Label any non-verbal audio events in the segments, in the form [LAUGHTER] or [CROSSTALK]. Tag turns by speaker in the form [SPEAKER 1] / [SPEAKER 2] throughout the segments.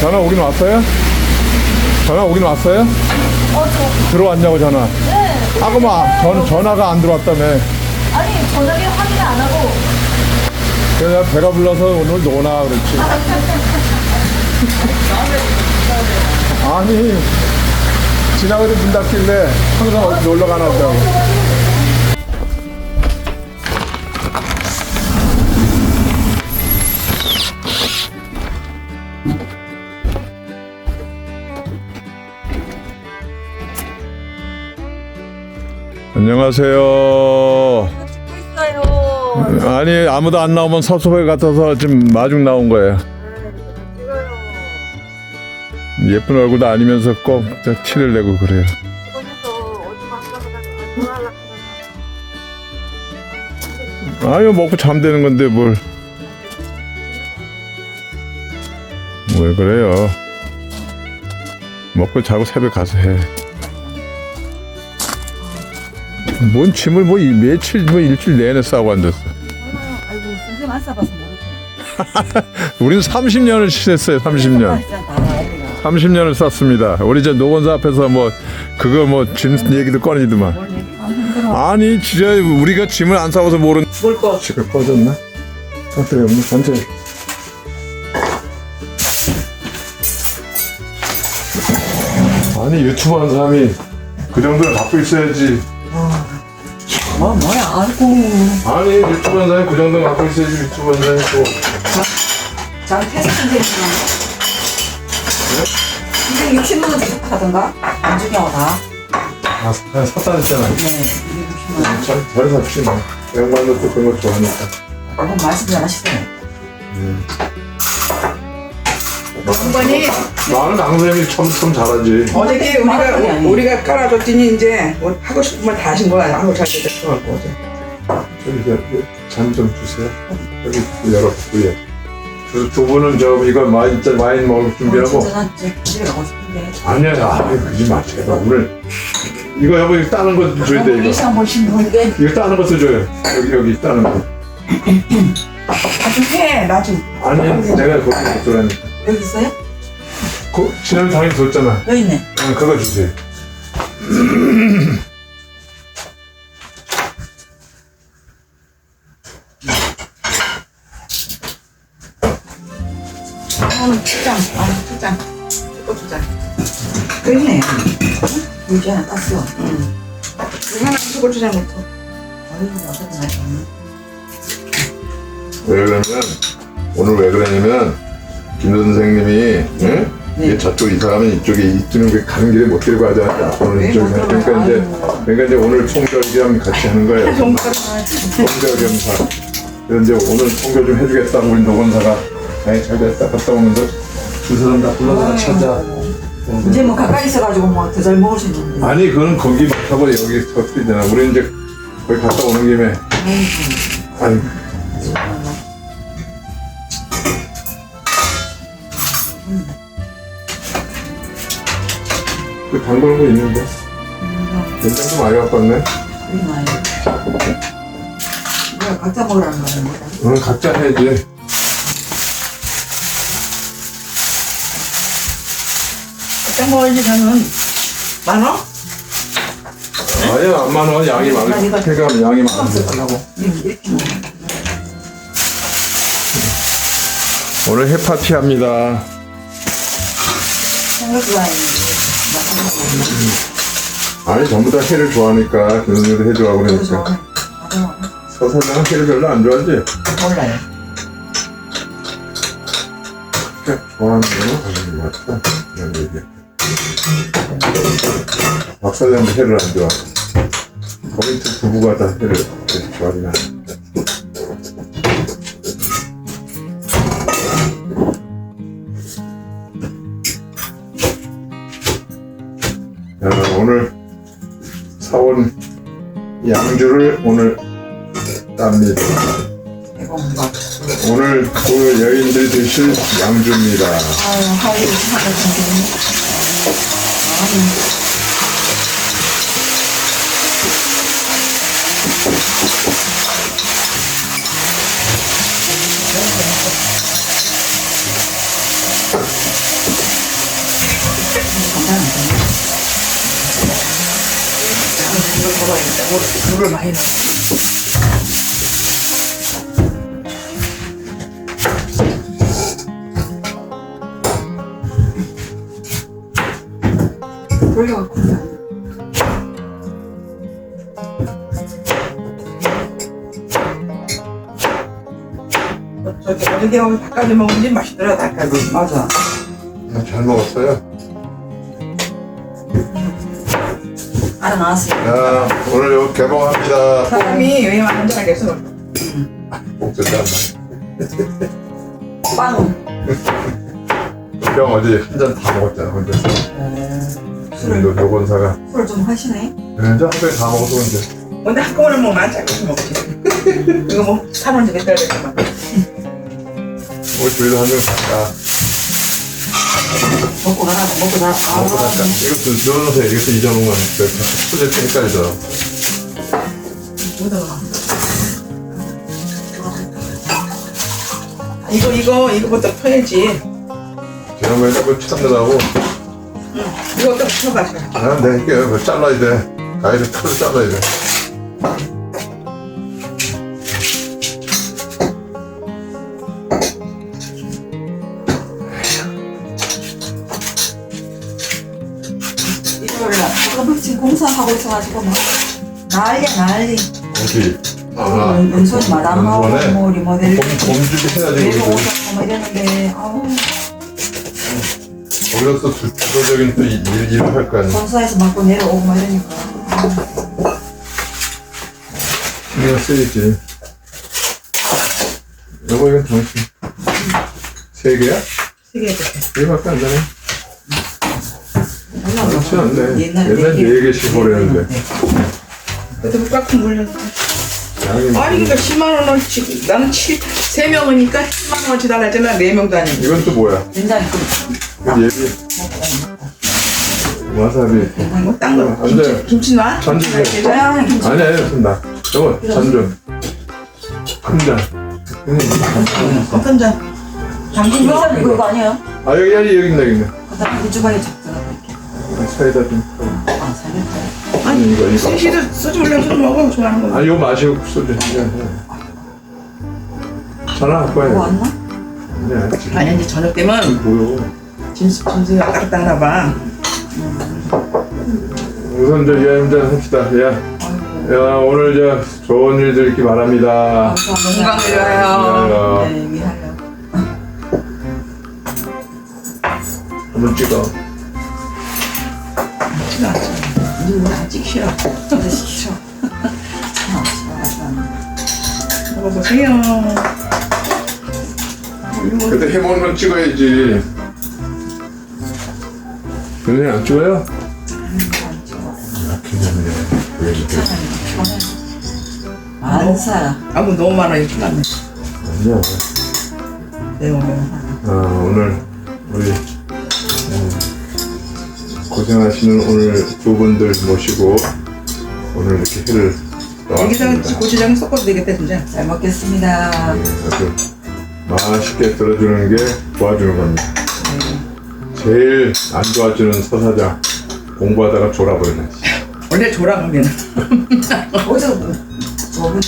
[SPEAKER 1] 전화 오긴 왔어요? 전화 오긴 왔어요?
[SPEAKER 2] 어, 저,
[SPEAKER 1] 들어왔냐고 전화.
[SPEAKER 2] 네.
[SPEAKER 1] 아까 막 전, 전화가 안 들어왔다며.
[SPEAKER 2] 아니, 전화기 확인 안 하고.
[SPEAKER 1] 그래서 내가 배가 불러서 오늘 노나 그렇지. 아니 지나가다 문 닫길래 항상 어디 놀러 가나 보다고. 안녕하세요.
[SPEAKER 2] 있어요.
[SPEAKER 1] 아니 아무도 안 나오면 섭섭해 같아서 지금 마중 나온 거예요. 예쁜 얼굴도 아니면서 꼭저 티를 내고 그래요. 아유 먹고 잠드는 건데 뭘? 왜 그래요? 먹고 자고 새벽 가서 해. 뭔 짐을 뭐 이- 며칠 뭐 일주일 내내 싸고 앉았어.
[SPEAKER 3] 아이고 선생님 안 싸봐서 모르겠네. [LAUGHS]
[SPEAKER 1] 우리는 30년을 지냈어요. 30년. 30년을 썼습니다. 우리 저 노건사 앞에서 뭐 그거 뭐 짐 얘기도 꺼내지더만. 아니 진짜 우리가 짐을 안 싸워서 모르는.
[SPEAKER 3] 뭘 거?
[SPEAKER 1] 지금 꺼졌나? 어떻게 없나? 전체. 아니 유튜브 하는 사람이 그 정도는 갖고 있어야지.
[SPEAKER 3] 뭐 뭐야? 아이고
[SPEAKER 1] 아니 유튜브 사람이 그 정도는 갖고 있어야지 유튜브 사람이 또.
[SPEAKER 3] 장태수 선생님은 선생님 60만 원 주고 하던가 안주경 다.
[SPEAKER 1] 아, 그냥 샀다 했잖아.
[SPEAKER 3] 네, 260만 원.
[SPEAKER 1] 잘, 잘 뭐. 양반도 또 그런 거 좋아하니까.
[SPEAKER 3] 그건 말씀 잘 하시네.
[SPEAKER 4] 어머니
[SPEAKER 1] 나는 강선생님이 참, 참 잘하지.
[SPEAKER 4] 어저께 우리가
[SPEAKER 3] 아니에요.
[SPEAKER 4] 우리가 깔아줬더니 이제 뭐 하고 싶은 말 다 하신 거야 하고 잘 됐어갖고 어제
[SPEAKER 1] 저기 잔좀 주세요. 여기 열어 위에. 두, 두 분은 저 이거 짜 와인 먹을 준비하고.
[SPEAKER 3] 진짜 난 진짜 집에 가고 싶은데.
[SPEAKER 1] 아니야, 아, 그지 마 제발 오늘 이거 여보 이거 따는 거 줘야
[SPEAKER 3] 돼이
[SPEAKER 1] 이거.
[SPEAKER 3] 시간 보신 분인데
[SPEAKER 1] 이거 따는 것도 줘요. 여기 여기 따는 거.
[SPEAKER 4] 나좀 해. 나 좀.
[SPEAKER 1] 아니 내가 거기 줬더라니까.
[SPEAKER 3] 여기 있어요?
[SPEAKER 1] 그 지난해 당연히 줬잖아.
[SPEAKER 3] 여기 있네.
[SPEAKER 1] 응, 그거 주세요.
[SPEAKER 4] 오늘. 아 추장. 고추장. 그러네.
[SPEAKER 3] 여기 하나 땄어.
[SPEAKER 4] 이거 하나 고추장부터.
[SPEAKER 3] 어이구 어떻게 말이야.
[SPEAKER 1] 왜 그러냐면 오늘 왜 그러냐면 김 선생님이 응? 이게 저쪽 이사 가면 이쪽에 이쪽은 그 가는 길에 못 데리고 가자. 오늘
[SPEAKER 4] 네,
[SPEAKER 1] 이쪽에
[SPEAKER 4] 못
[SPEAKER 1] 그러니까 이제. 그러니까 이제 오늘 총결기랑 같이 하는 거예요.
[SPEAKER 4] 정말
[SPEAKER 1] 총결겸사. 그래서 이제 오늘 총결 좀 해주겠다고 우리 노건사가 아이 잘 됐다 갔다 오면서 두 사람 다 불러서 찾아.
[SPEAKER 3] 이제 뭐 가까이 있어가지고 뭐 더 잘 먹을 수 있는데.
[SPEAKER 1] 아니 그거는 거기 못하고 여기 되나. 우리 이제 거기 갔다 오는 김에 아니 거 있는데 된장도 많이 갖고 왔네.
[SPEAKER 3] 우리 나이. 뭐야 각자 먹으라는 뭐다.
[SPEAKER 1] 오늘 각자 해야지.
[SPEAKER 4] 어떤 거 올리면은 만 원?
[SPEAKER 1] 아니야 안 많아 양이 많아. 그러니까 양이 많아.
[SPEAKER 3] 이렇게 먹어.
[SPEAKER 1] 오늘 해파티 합니다.
[SPEAKER 3] 생각 좋아했는데.
[SPEAKER 1] 아니 전부 다 회를 좋아하니까 그놈도 해 좋아하고
[SPEAKER 3] 그래서
[SPEAKER 1] 그러니까. 서사장은 회를 별로 안 좋아하지.
[SPEAKER 3] 몰라요.
[SPEAKER 1] 회 좋아하는 거는 가지고 맞다. 그냥 얘기해. 박 사장도 회를 안 좋아. 거기 두 부부가 다 회를 좋아하긴 하는데. 사온 양주를 오늘 땁니다. 오늘 그 여인들이 드실 양주입니다.
[SPEAKER 3] 아유 하루 하루 정도.
[SPEAKER 4] 넣어 물, 물을 많이 넣어. 저기 어디 가면 닭갈비 먹으면 맛있더라 닭갈비.
[SPEAKER 3] 맞아.
[SPEAKER 1] 잘 먹었어요.
[SPEAKER 3] 알아 나왔어요.
[SPEAKER 1] 자, 오늘 요 개봉합니다.
[SPEAKER 4] 사람이 왜 한잔하겠어?
[SPEAKER 1] 목소리 안
[SPEAKER 3] 빵.
[SPEAKER 1] 나. 형 어제 한 잔 다 먹었잖아, 혼자서. 오늘도 요건사가.
[SPEAKER 3] 술을 좀 하시네.
[SPEAKER 1] 네, 이제 한 병에 다 먹어서 이제.
[SPEAKER 4] 근데 한꺼번에 먹으면 안 짜고 먹지. [LAUGHS] 이거 뭐 떠야 될까 봐.
[SPEAKER 1] 우리 둘이도 한병 갈까?
[SPEAKER 3] 먹고 가라. 먹고 가라. 아,
[SPEAKER 1] 먹고 갈까? 이것도 넣어놓으세요. 이것도 잊어놓으면 소질 때 헷갈리더라고.
[SPEAKER 4] 이거 이거 이거부터 퍼야지.
[SPEAKER 1] 지난번에 자꾸 찾느라고.
[SPEAKER 4] 이거부터 퍼봐. 자.
[SPEAKER 1] 아, 내 이게 뭐 잘라야 돼. 가위를 칼로 잘라야 돼.
[SPEAKER 3] 조금 지금 공사하고 있어가지고 막 난리야 난리.
[SPEAKER 1] 어디? 아,
[SPEAKER 3] 은- 은솔 마당하고
[SPEAKER 1] 은솔에?
[SPEAKER 3] 뭐 리모델링.
[SPEAKER 1] 봄, 봄주기 해야 되고.
[SPEAKER 3] 뭐 이랬는데 아우
[SPEAKER 1] 거기서 주- 주도적인 또 일, 일- 일을 할 거 아니야.
[SPEAKER 3] 본사에서 맞고 내려오고 막 이러니까.
[SPEAKER 1] 신경 쓰이지. 여보, 이건 정신. 세 개야?
[SPEAKER 4] 세개.
[SPEAKER 1] 세 개밖에 안 되네. 그렇지 않네.
[SPEAKER 3] 옛날
[SPEAKER 1] 옛날
[SPEAKER 3] 네 개.
[SPEAKER 1] 네.
[SPEAKER 4] 그래도 꽉꽉 물렸어.
[SPEAKER 1] 양이
[SPEAKER 4] 아니 그러니까 10만 원어치 나는 7, 세 명이니까 10만 원어치 달라 했잖아. 네 명도 아니고.
[SPEAKER 1] 이건 또 뭐야?
[SPEAKER 3] 된장이 그
[SPEAKER 1] 이건 예비. 와사비.
[SPEAKER 4] 뭐딴 거.
[SPEAKER 1] 안 돼.
[SPEAKER 4] 김치, 김치 놔?
[SPEAKER 1] 전주 줘.
[SPEAKER 3] 다양한 김치.
[SPEAKER 1] 아니, 아니, 나. 여보, 잔좀. 큰 잔.
[SPEAKER 4] 어떤 잔? 당근
[SPEAKER 3] 이거 아니에요?
[SPEAKER 1] 아, 여기, 여기, 여기 있네, 여기 있네.
[SPEAKER 3] 그다음 그 주방에 적
[SPEAKER 1] 사이다 좀.
[SPEAKER 3] 아 살겠다.
[SPEAKER 1] 아니, 이거, 이거.
[SPEAKER 4] 승시도 소주 올려서 먹어. 좋아하는 거.
[SPEAKER 1] 아, 이거 마시고 소주. 그냥 해. 전화
[SPEAKER 3] 그거
[SPEAKER 1] 와야 돼.
[SPEAKER 3] 왔나?
[SPEAKER 1] 그냥 지금.
[SPEAKER 4] 아니 이제 저녁 되면
[SPEAKER 1] 뭐요?
[SPEAKER 4] 짐수 짐수가 갔다 하나 봐.
[SPEAKER 1] 우선 저 여행자 합시다. 야, 야 오늘 저 좋은 일들 있기 바랍니다.
[SPEAKER 4] 건강 누려요.
[SPEAKER 1] 야,
[SPEAKER 3] 네 위하여.
[SPEAKER 1] 한번 찍어.
[SPEAKER 4] 싫어. 누구 아직 싫어.
[SPEAKER 3] 싫어. [LAUGHS]
[SPEAKER 4] 먹어보세요.
[SPEAKER 1] 그때 해먹는 건 찍어야지. 근데 안 찍어요? 이렇게?
[SPEAKER 3] 안사.
[SPEAKER 4] 아무 너무 많아 이거 끝났네.
[SPEAKER 1] 아니야.
[SPEAKER 4] 내 오면.
[SPEAKER 1] 아, 오늘 우리 음, 고생하시는 오늘 두 분들 모시고 오늘 이렇게 회를
[SPEAKER 4] 여기다
[SPEAKER 1] 떠왔습니다.
[SPEAKER 4] 고추장 섞어도 되겠다 진짜.
[SPEAKER 3] 잘 먹겠습니다.
[SPEAKER 1] 예, 아주 맛있게 들어주는 게 도와주는 겁니다. 제일 안 도와주는 서사장 공부하다가 졸아버리네.
[SPEAKER 4] 원래 조랑하면 [LAUGHS]
[SPEAKER 3] 어디서 저분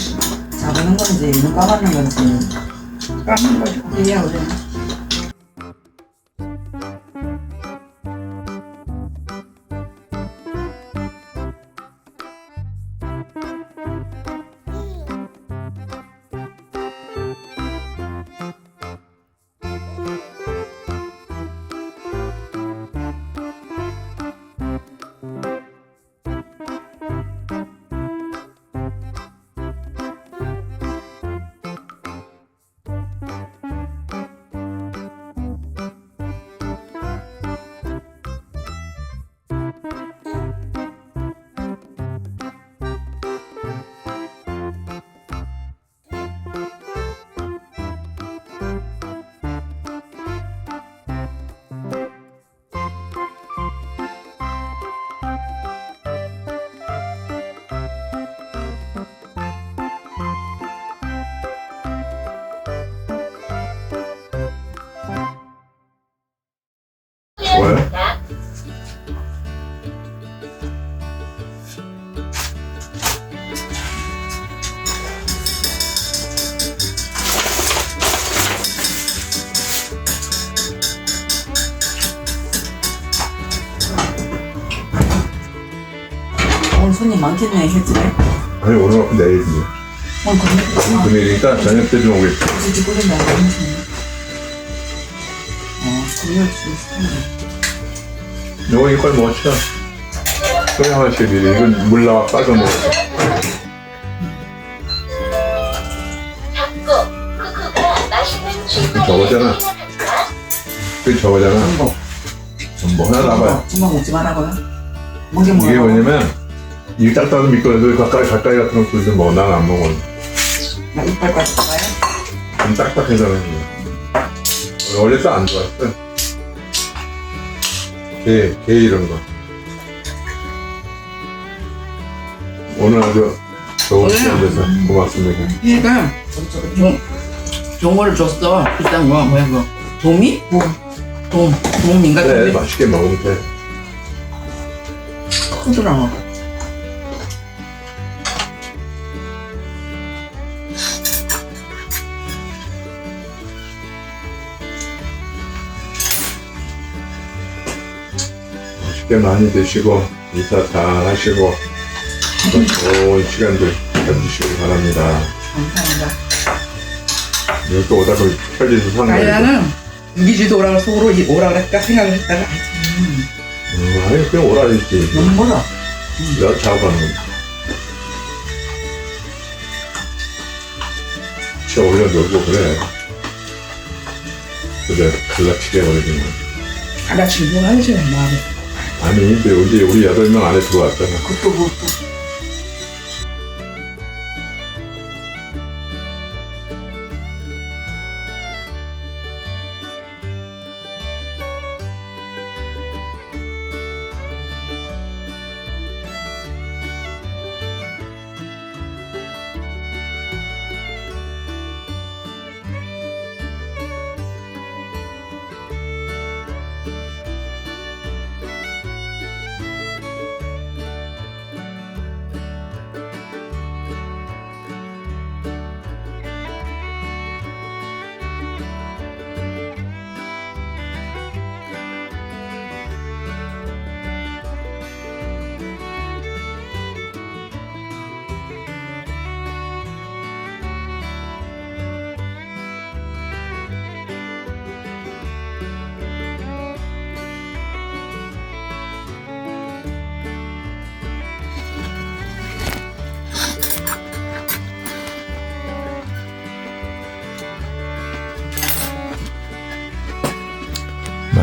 [SPEAKER 3] 잡는 건지 눈 감았는 건지
[SPEAKER 4] 까는 거죠.
[SPEAKER 3] 이해야 우리는. 손님 많겠네 했지.
[SPEAKER 1] 아니 오늘 갖고 내일이지.
[SPEAKER 3] 오늘 금요일
[SPEAKER 1] 금요일이니까 저녁 때좀 오겠지.
[SPEAKER 3] 무슨 집 끓인다. 어, 금요일 주
[SPEAKER 1] 요거 이걸 먹었죠? 소리 하나씩 미리 이건 물 나와 빠져 먹어. 저거잖아. 그 저거잖아.
[SPEAKER 3] 전복.
[SPEAKER 1] 전복 하나 나봐요.
[SPEAKER 3] 전복 먹지 말라고요?
[SPEAKER 1] 이게 뭐냐면 이 딱딱한 미끄러져 가까이 가까이 같은 것도 좀 먹어. 난안 먹어.
[SPEAKER 3] 나 이빨까지 가요?
[SPEAKER 1] 좀 딱딱해서는 원래 또안 좋았어. 게, 게 이런 거. 오늘 아주 좋은 시간 돼서 고맙습니다.
[SPEAKER 4] 얘가 종, 종어를 줬어 비싼 거 뭐야 그거 도미? 돔 돔, 돔인가?
[SPEAKER 1] 그래,
[SPEAKER 4] 돔이
[SPEAKER 1] 맛있게 먹으면 돼.
[SPEAKER 4] 크더라고
[SPEAKER 1] 맛있게 많이 드시고, 이사 잘 하시고, 또 좋은 시간들 가지시기 바랍니다.
[SPEAKER 4] 감사합니다
[SPEAKER 1] 여기 또 오다 보니 편리해서 사는
[SPEAKER 4] 아니
[SPEAKER 1] 거예요.
[SPEAKER 4] 나는 이기주도 오라고 속으로 이- 오라 그랬다 생각을 했다가
[SPEAKER 1] 음, 아니, 그냥 오라 했지.
[SPEAKER 4] 너무 멀어
[SPEAKER 1] 내가 작업하는 건데. 진짜 올려놓고 그래. 그래, 갈라치게 버리는 거.
[SPEAKER 4] 갈라치는 건 아니지 마음에
[SPEAKER 1] 아니, 근데 우리, 우리 여덟 명 안에 들어왔잖아.
[SPEAKER 4] 그것도 그것도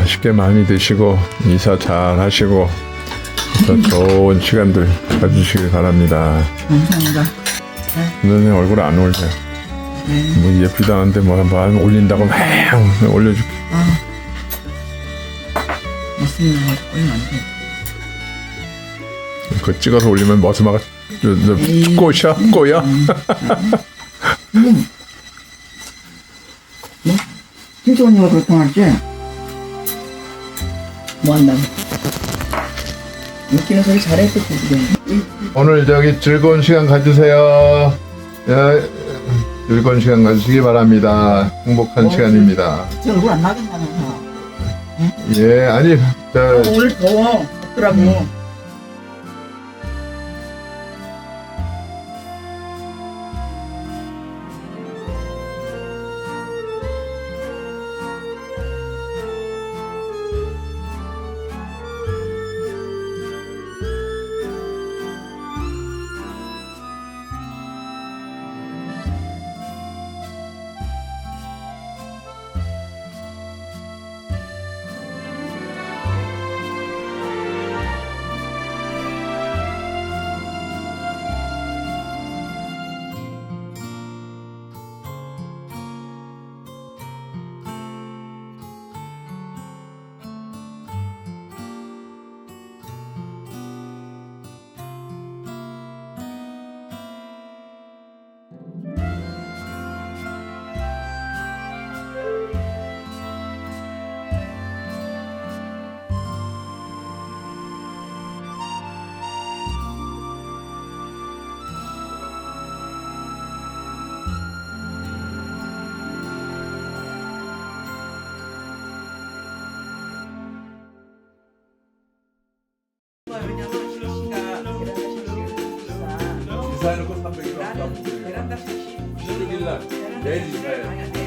[SPEAKER 1] 맛있게 많이 드시고, 이사 잘 하시고, 또 좋은 시간들 가지시길 바랍니다.
[SPEAKER 4] 감사합니다
[SPEAKER 1] 너네 얼굴 안 올려. 뭐 예쁘다 하는데 뭐, 뭐 올린다고 막 올려줄게.
[SPEAKER 4] 무슨 거 올리면 안 돼
[SPEAKER 1] 그거 찍어서 올리면 머스마가 저, 저,
[SPEAKER 4] 에이.
[SPEAKER 1] 꽃이야? 꼬야?
[SPEAKER 4] 진짜 언니가 그렇게 하지? 뭐 한다고 웃기는 소리 잘했어 그게
[SPEAKER 1] 오늘 저기 즐거운 시간 가지세요. 예, 즐거운 시간 가지시기 바랍니다. 행복한 시간입니다.
[SPEAKER 3] 저 얼굴 안 나겠다면서.
[SPEAKER 1] 예, 아니, 저,
[SPEAKER 4] 오늘 더워 덥더라고
[SPEAKER 5] Design
[SPEAKER 4] of Costa Rica. Gran desafío. Gran desafío.